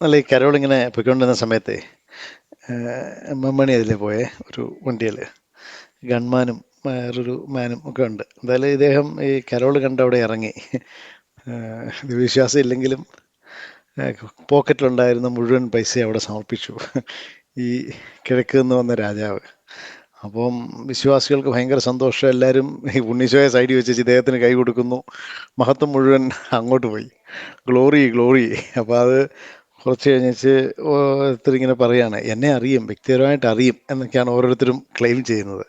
അല്ല ഈ കരോൾ ഇങ്ങനെ പൊയ്ക്കൊണ്ടിരുന്ന സമയത്തെ മമ്മണി അതിൽ പോയെ ഒരു വണ്ടിയിൽ ഗൺമാനും വേറൊരു മാനും ഒക്കെ ഉണ്ട്. എന്തായാലും ഇദ്ദേഹം ഈ കരോൾ കണ്ട് അവിടെ ഇറങ്ങി. വിശ്വാസം ഇല്ലെങ്കിലും പോക്കറ്റിലുണ്ടായിരുന്ന മുഴുവൻ പൈസ അവിടെ സമർപ്പിച്ചു. ഈ കിഴക്ക് നിന്ന് വന്ന രാജാവ്. അപ്പം വിശ്വാസികൾക്ക് ഭയങ്കര സന്തോഷം. എല്ലാവരും ഈ ഉണ്ണീശോയെ സൈഡിൽ വെച്ച് ഇദ്ദേഹത്തിന് കൈ കൊടുക്കുന്നു. മഹത്വം മുഴുവൻ അങ്ങോട്ട് പോയി. Glory glory. അപ്പോൾ അത് കുറച്ച് കഴിഞ്ഞിച്ച് ഓരോരുത്തർ ഇങ്ങനെ പറയാണ് എന്നെ അറിയും വ്യക്തിപരമായിട്ട് അറിയും എന്നൊക്കെയാണ് ഓരോരുത്തരും ക്ലെയിം ചെയ്യുന്നത്.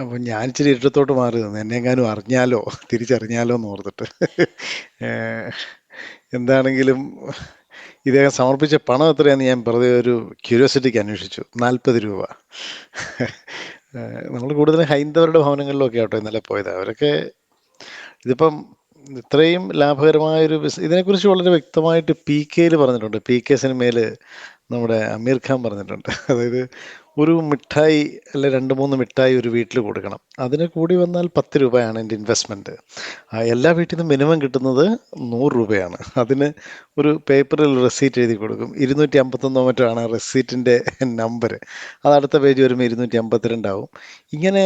അപ്പം ഞാൻ ഇച്ചിരി ഇഷ്ടത്തോട്ട് മാറി നിന്ന്. എന്നെങ്ങാനും അറിഞ്ഞാലോ തിരിച്ചറിഞ്ഞാലോ എന്ന് ഓർത്തിട്ട് എന്താണെങ്കിലും ഇദ്ദേഹം സമർപ്പിച്ച പണം എത്രയാണെന്ന് ഞാൻ വെറുതെ ഒരു ക്യൂരിയോസിറ്റിക്ക് അന്വേഷിച്ചു. നാൽപ്പത് രൂപ. നമ്മൾ കൂടുതലും ഹൈന്ദവരുടെ ഭവനങ്ങളിലൊക്കെ ആട്ടോ ഇന്നലെ പോയത്. അവരൊക്കെ ഇതിപ്പം ഇത്രയും ലാഭകരമായൊരു ബിസ് ഇതിനെക്കുറിച്ച് വളരെ വ്യക്തമായിട്ട് പി കെയിൽ പറഞ്ഞിട്ടുണ്ട്. പി കെ സിനിമയിൽ നമ്മുടെ അമീർ ഖാൻ പറഞ്ഞിട്ടുണ്ട്. അതായത് ഒരു മിഠായി അല്ലെ രണ്ട് മൂന്ന് മിഠായി ഒരു വീട്ടിൽ കൊടുക്കണം. അതിന് കൂടി വന്നാൽ പത്ത് രൂപയാണ് എന്റെ ഇൻവെസ്റ്റ്മെന്റ് എല്ലാ വീട്ടിൽ നിന്നും മിനിമം കിട്ടുന്നത് നൂറ് രൂപയാണ്. അതിന് ഒരു പേപ്പറിൽ റെസീറ്റ് എഴുതി കൊടുക്കും. ഇരുന്നൂറ്റി അമ്പത്തൊന്നോ മറ്റോ ആണ് റെസീറ്റിന്റെ നമ്പർ അത് അടുത്ത പേജ് വരുമ്പോൾ ഇരുന്നൂറ്റി അമ്പത്തിരണ്ടാവും ഇങ്ങനെ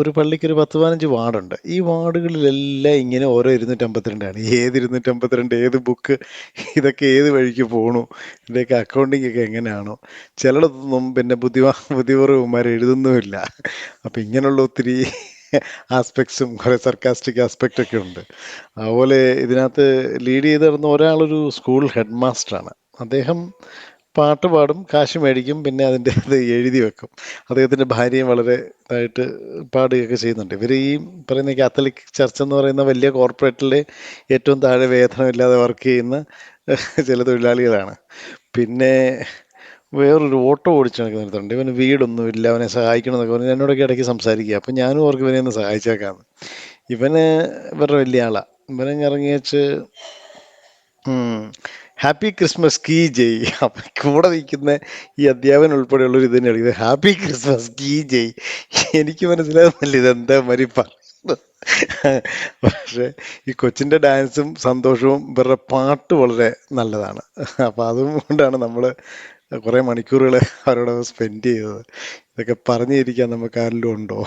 ഒരു പള്ളിക്ക് ഒരു പത്ത് പതിനഞ്ച് വാർഡുണ്ട്. ഈ വാർഡുകളിലെല്ലാം ഇങ്ങനെ ഓരോ ഇരുന്നൂറ്റി അമ്പത്തിരണ്ടാണ് ഏത് ഇരുന്നൂറ്റി അമ്പത്തിരണ്ട് ഏത് ബുക്ക് ഇതൊക്കെ ഏത് വഴിക്ക് പോകണു ഇതൊക്കെ അക്കൗണ്ടിങ്ങൊക്കെ എങ്ങനെയാണോ? ചിലയിടത്തൊന്നും പിന്നെ ബുദ്ധിമാ ബുദ്ധിപൂർവന്മാർ എഴുതുന്നുമില്ല. അപ്പം ഇങ്ങനെയുള്ള ഒത്തിരി ആസ്പെക്ട്സും കുറേ സർക്കാസ്റ്റിക് ആസ്പെക്റ്റ് ഒക്കെ ഉണ്ട്. അതുപോലെ ഇതിനകത്ത് ലീഡ് ചെയ്ത് നടന്ന ഒരാളൊരു സ്കൂൾ ഹെഡ് മാസ്റ്ററാണ് അദ്ദേഹം പാട്ട് പാടും കാശ് മേടിക്കും പിന്നെ അതിന്റെ അത് എഴുതി വെക്കും. അദ്ദേഹത്തിന്റെ ഭാര്യയും വളരെ ഇതായിട്ട് പാടുകയൊക്കെ ചെയ്യുന്നുണ്ട്. ഇവർ ഈ പറയുന്ന കാത്തലിക് ചർച്ച് എന്ന് പറയുന്ന വലിയ കോർപ്പറേറ്റിലെ ഏറ്റവും താഴെ വേതനമില്ലാതെ വർക്ക് ചെയ്യുന്ന ചില തൊഴിലാളികളാണ്. പിന്നെ വേറൊരു ഓട്ടോ ഓടിച്ച് നടക്കുന്നുണ്ട് ഇവന് വീടൊന്നുമില്ല അവനെ സഹായിക്കണം എന്നൊക്കെ പറഞ്ഞ് എന്നോടൊക്കെ ഇടയ്ക്ക് സംസാരിക്കുക. അപ്പം ഞാനും അവർക്ക് ഇവനെ ഒന്ന് സഹായിച്ചേക്കാന്ന്. ഇവന് ഇവരുടെ വലിയ ആളാണ് ഇവനെ ഇറങ്ങി വെച്ച് ഹാപ്പി ക്രിസ്മസ് കീ ജയ്. അപ്പം കൂടെ നിൽക്കുന്ന ഈ അധ്യാപകൻ ഉൾപ്പെടെയുള്ളവർ ഇത് തന്നെയാണ്. ഇത് ഹാപ്പി ക്രിസ്മസ് കീ ജയ്. എനിക്ക് മനസ്സിലാകുന്നില്ല ഇതെന്താ മരി പക്ഷേ ഈ കൊച്ചിന്റെ ഡാൻസും സന്തോഷവും ഇവരുടെ പാട്ട് വളരെ നല്ലതാണ്. അപ്പം അതുകൊണ്ടാണ് നമ്മൾ കുറേ മണിക്കൂറുകൾ അവരോട് സ്പെൻഡ് ചെയ്തത്. ഇതൊക്കെ പറഞ്ഞിരിക്കാൻ നമുക്ക് ആരെങ്കിലും ഉണ്ടോ?